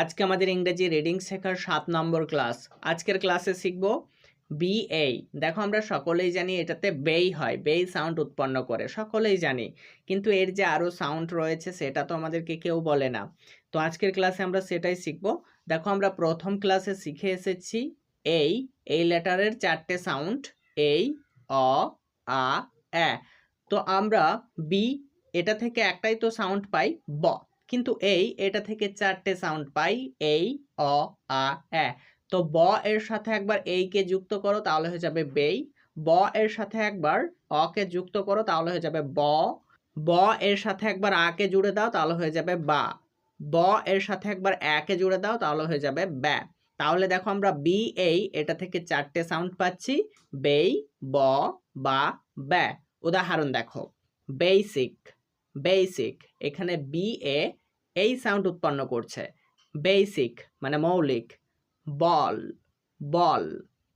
আজকে আমাদের ইংরেজি রিডিং শেখার সাত নম্বর ক্লাস আজকের ক্লাসে শিখব বি এই দেখো আমরা সকলেই জানি এটাতে বেই হয়, বেই সাউন্ড উৎপন্ন করে, সকলেই জানি। কিন্তু এর যে আরও সাউন্ড রয়েছে সেটা তো আমাদেরকে কেউ বলে না। তো আজকের ক্লাসে আমরা সেটাই শিখব। দেখো আমরা প্রথম ক্লাসে শিখে এসেছি এই এই লেটারের চারটে সাউন্ড এই, অ, আ, এ। তো আমরা বি এটা থেকে একটাই তো সাউন্ড পাই, ব। কিন্তু এই, এটা থেকে চারটে সাউন্ড পাই, এই, অ, আ, এ। তো ব এর সাথে একবার এই কে যুক্ত করো, তাহলে হয়ে যাবে বেই। ব এর সাথে একবার অ কে যুক্ত করো, তাহলে হয়ে যাবে ব। ব এর সাথে একবার আ কে জুড়ে দাও, তাহলে হয়ে যাবে বা। ব এর সাথে একবার এ কে জুড়ে দাও, তাহলে হয়ে যাবে ব্যা। তাহলে দেখো আমরা বি এই, এটা থেকে চারটে সাউন্ড পাচ্ছি, বেই, ব, বা, ব্যা। উদাহরণ দেখো বেসিক বেসিক এখানে বি এ এই সাউন্ড উৎপন্ন করছে। বেসিক মানে মৌলিক। বল বল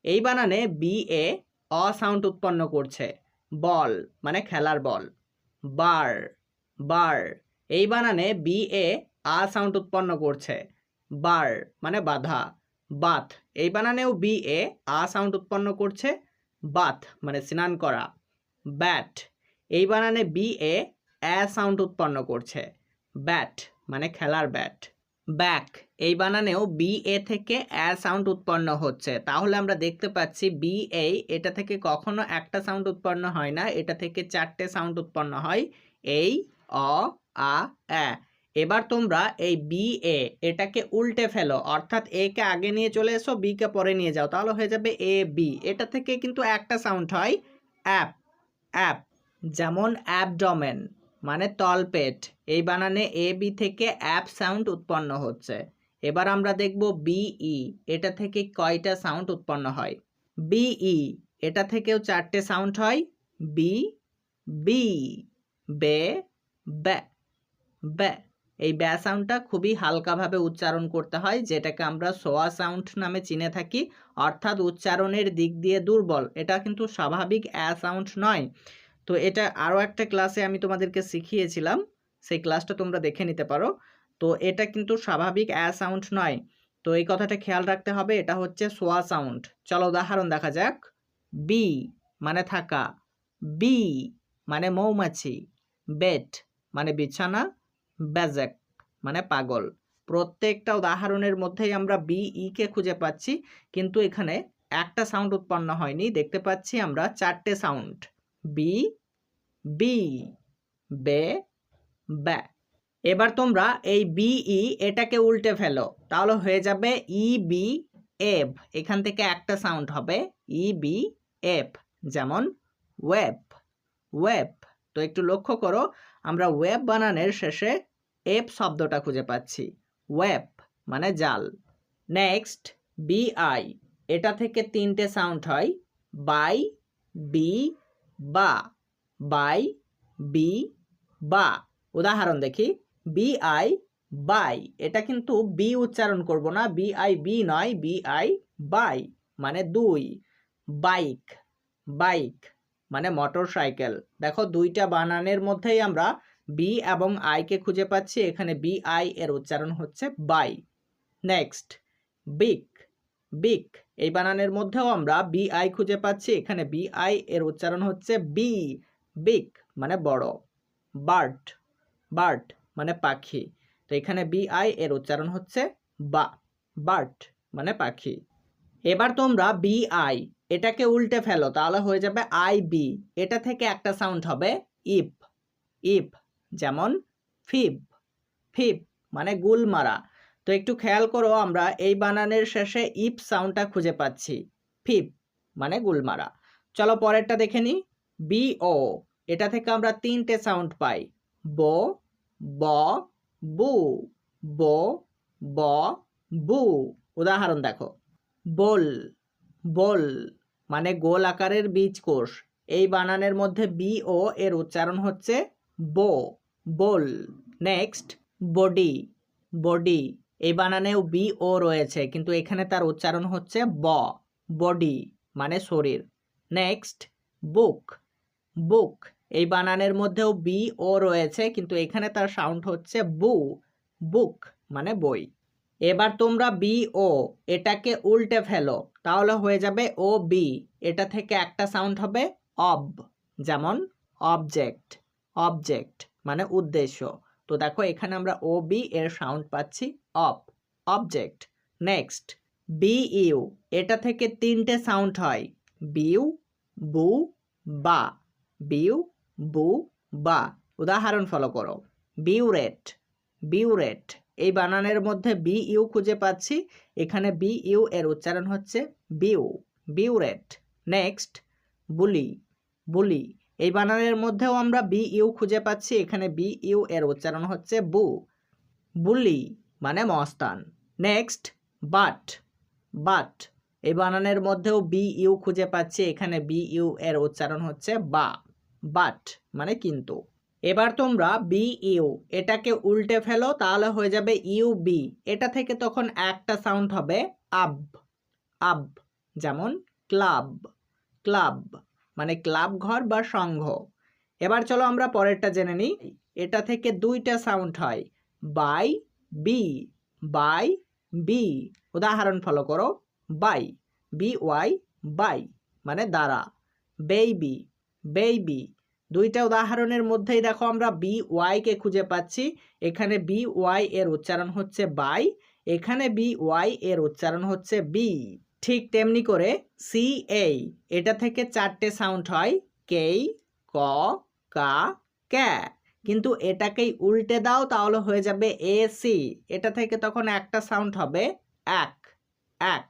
এই বানানে বি এ অ সাউন্ড উৎপন্ন করছে। বল মানে খেলার বল বার বার এই বানানে বি এ আ সাউন্ড উৎপন্ন করছে। বার মানে বাধা। বাথ এই বানানেও বি এ আ সাউন্ড উৎপন্ন করছে। বাথ মানে স্নান করা। ব্যাট এই বানানে বি এ অ্যা সাউন্ড উৎপন্ন করছে। ব্যাট মানে খেলার ব্যাট ব্যাক এই বানানেও বি এ থেকে অ্যা সাউন্ড উৎপন্ন হচ্ছে। তাহলে আমরা দেখতে পাচ্ছি বি এ এটা থেকে কখনো একটা সাউন্ড উৎপন্ন হয় না, এটা থেকে চারটে সাউন্ড উৎপন্ন হয়। এই, অ, আ অ্যা এবার তোমরা এই বি এ এটাকে উল্টে ফেলো, অর্থাৎ এ কে আগে নিয়ে চলে এসো বি কে পরে নিয়ে যাও, তাহলে হয়ে যাবে এ বি এটা থেকে কিন্তু একটা সাউন্ড হয় অ্যাপ অ্যাপ যেমন অ্যাবডমেন মানে তলপেট এই বানানে এ বি থেকে অ্যাপ সাউন্ড উৎপন্ন হচ্ছে। এবার আমরা দেখব বিই এটা থেকে কয়টা সাউন্ড উৎপন্ন হয়? বিই এটা থেকেও চারটে সাউন্ড হয়। বি বি বে ব্যা ব্যা এই ব্যা সাউন্ডটা খুবই হালকাভাবে উচ্চারণ করতে হয়, যেটাকে আমরা সোয়া সাউন্ড নামে চিনে থাকি। অর্থাৎ উচ্চারণের দিক দিয়ে দুর্বল। এটা কিন্তু স্বাভাবিক অ্যা সাউন্ড নয়। তো এটা আরও একটা ক্লাসে আমি তোমাদেরকে শিখিয়েছিলাম। সেই ক্লাসটা তোমরা দেখে নিতে পারো। তো এটা কিন্তু স্বাভাবিক অ্যা সাউন্ড নয়। তো এই কথাটা খেয়াল রাখতে হবে। এটা হচ্ছে সোয়া সাউন্ড। চলো উদাহরণ দেখা যাক। বি মানে থাকা। বি মানে মৌমাছি। বেট মানে বিছানা। ব্যাজেক মানে পাগল। প্রত্যেকটা উদাহরণের মধ্যেই আমরা বি ই কে খুঁজে পাচ্ছি। কিন্তু এখানে একটা সাউন্ড উৎপন্ন হয়নি। দেখতে পাচ্ছি আমরা চারটে সাউন্ড। বি বি বে ব্যা এবার তোমরা এই বিই এটাকে উল্টে ফেলো। তাহলে হয়ে যাবে ই বি এফ এখান থেকে একটা সাউন্ড হবে ই বি এফ যেমন ওয়েব ওয়েব তো একটু লক্ষ্য করো, আমরা ওয়েব বানানের শেষে এফ শব্দটা খুঁজে পাচ্ছি। ওয়েব মানে জাল। নেক্সট বিআই এটা থেকে তিনটে সাউন্ড হয়। বাই বি বা, বাই, বি, বা। উদাহরণ দেখি। B I, bi. এটা কিন্তু বি উচ্চারণ করব না। বি আই, বি নয়, বি আই, বাই। মানে দুই। Bike bike. মানে মোটর সাইকেল দেখো, দুইটা বানানের মধ্যেই আমরা বি এবং আইকে খুঁজে পাচ্ছি। এখানে বি আই এর উচ্চারণ হচ্ছে বাই। নেক্সট বিক বিক এই বানানের মধ্যেও আমরা বি, আই খুঁজে পাচ্ছি। এখানে বি, আই এর উচ্চারণ হচ্ছে বি বিক মানে বড়। বার্ড বার্ড মানে পাখি। তো এখানে বি, আই এর উচ্চারণ হচ্ছে বা বার্ড মানে পাখি। এবার তোমরা বি, আই এটাকে উল্টে ফেলো, তাহলে হয়ে যাবে আই, বি। এটা থেকে একটা সাউন্ড হবে ইপ ইপ যেমন ফিব ফিব মানে গুল মারা তো একটু খেয়াল করো আমরা এই বানানের শেষে ইপ সাউন্ডটা খুঁজে পাচ্ছি। ফিপ মানে গুলমারা। চলো পরেরটা দেখে নিই বি ও এটা থেকে আমরা তিনটে সাউন্ড পাই। বো, ব, বু, ব ব, বু। উদাহরণ দেখো। বোল বোল মানে গোল আকারের বীজ কোষ। এই বানানের মধ্যে বি ও এর উচ্চারণ হচ্ছে বো, বোল। Next, body body. এই বানানেও বি, ও রয়েছে। কিন্তু এখানে তার উচ্চারণ হচ্ছে ব, বডি মানে শরীর। নেক্সট, বুক। বুক, এই বানানের মধ্যেও বি, ও রয়েছে, কিন্তু এখানে তার সাউন্ড হচ্ছে বু, বুক মানে বই। এবার তোমরা বি, ও, এটাকে উল্টে ফেলো। তাহলে হয়ে যাবে ও, বি। এটা থেকে একটা সাউন্ড হবে অব, যেমন অবজেক্ট। অবজেক্ট মানে উদ্দেশ্য। তো দেখো, এখানে আমরা ও, বি, এর সাউন্ড পাচ্ছি। Ob object next B U এটা থেকে তিনটে সাউন্ড হয়। বিউ বু বা বিউ বু বা উদাহরণ ফলো করো। বিউরেট বিউরেট এই বানানের মধ্যে বি ইউ খুঁজে পাচ্ছি। এখানে বি ইউ এর উচ্চারণ হচ্ছে বিউ বিউরেট নেক্সট বুলি বুলি এই বানানের মধ্যেও আমরা বি ইউ খুঁজে পাচ্ছি। এখানে বি ইউ এর উচ্চারণ হচ্ছে বু বুলি মানে মস্তান। নেক্সট বাট বাট এই বানানের মধ্যেও বি ইউ খুঁজে পাচ্ছি। এখানে বি ইউ এর উচ্চারণ হচ্ছে বা। বাট মানে কিন্তু। এবার তোমরা বি ইউ এটাকে উল্টে ফেলো, তাহলে হয়ে যাবে ইউ বি এটা থেকে তখন একটা সাউন্ড হবে আব আব যেমন ক্লাব ক্লাব মানে ক্লাব ঘর বা সংঘ। এবার চলো আমরা পরেরটা জেনে নিই। এটা থেকে দুইটা সাউন্ড হয়। বাই বি বাই বি উদাহরণ ফলো করো বাই বি ওয়াই বাই মানে দ্বারা। বেইবি বেইবি দুইটা উদাহরণের মধ্যেই দেখো আমরা বি ওয়াইকে খুঁজে পাচ্ছি। এখানে বি ওয়াই এর উচ্চারণ হচ্ছে বাই এখানে বি ওয়াই এর উচ্চারণ হচ্ছে বি ঠিক তেমনি করে সি এই এটা থেকে চারটে সাউন্ড হয় কেই ক, কা ক্যা কিন্তু এটাকেই উল্টে দাও তাহলে হয়ে যাবে এ সি এটা থেকে তখন একটা সাউন্ড হবে এক এক।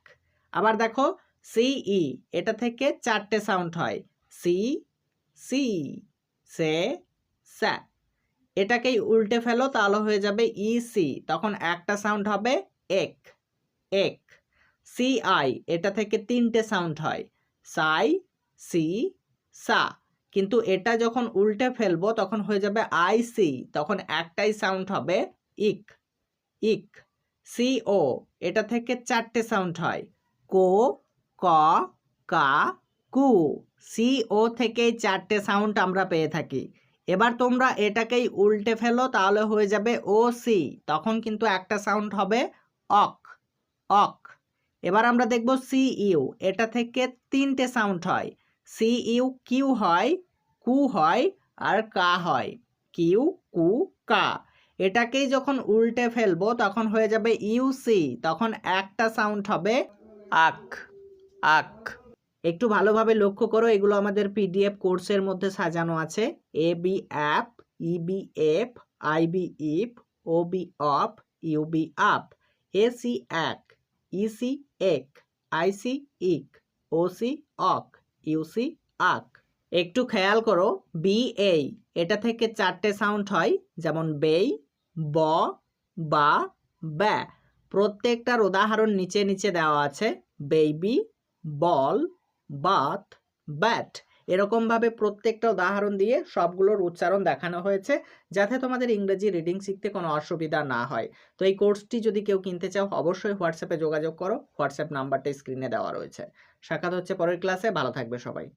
আবার দেখো সিই এটা থেকে চারটে সাউন্ড হয়। সি সি সে স্যা এটাকেই উল্টে ফেলো তাহলে হয়ে যাবে ই সি তখন একটা সাউন্ড হবে এক এক। সি আই এটা থেকে তিনটে সাউন্ড হয়। সাই সি সা কিন্তু এটা যখন উল্টে ফেলব, তখন হয়ে যাবে আই সি তখন একটাই সাউন্ড হবে ইক ইক সি ও এটা থেকে চারটে সাউন্ড হয়। কো, ক, কা, কু সি ও থেকে চারটে সাউন্ড আমরা পেয়ে থাকি। এবার তোমরা এটাকেই উল্টে ফেলো, তাহলে হয়ে যাবে ও সি তখন কিন্তু একটা সাউন্ড হবে অক অক। এবার আমরা দেখব সি ইউ এটা থেকে তিনটে সাউন্ড হয়। সি ইউ কিউ হয়, কু হয় আর কা হয়। কিউ কু, কা। এটাকেই যখন উল্টে ফেলব, তখন হয়ে যাবে ইউ সি তখন একটা সাউন্ড হবে আক আক একটু ভালোভাবে লক্ষ্য করো, এগুলো আমাদের পিডিএফ কোর্সের মধ্যে সাজানো আছে। A B ab E B eb I B ib O B ob U B ub A C ac E C ec I C ic O C oc U C, uc. একটু খেয়াল করো, B, এই। এটা থেকে চারটে sound হয়, যেমন বেই, ব, বা, ব্যা। প্রত্যেকটার উদাহরণ নিচে নিচে দেওয়া আছে বেবি বল বাথ ব্যাট। এরকমভাবে প্রত্যেকটা উদাহরণ দিয়ে সবগুলোর উচ্চারণ দেখানো হয়েছে, যাতে তোমাদের ইংরেজি রিডিং শিখতে কোনো অসুবিধা না হয়। তো এই কোর্সটি যদি কেউ কিনতে চাও, অবশ্যই হোয়াটসঅ্যাপে যোগাযোগ করো। হোয়াটসঅ্যাপ নাম্বারটা স্ক্রিনে দেওয়া রয়েছে। সাক্ষাৎ হচ্ছে পরের ক্লাসে। ভালো থাকবে সবাই।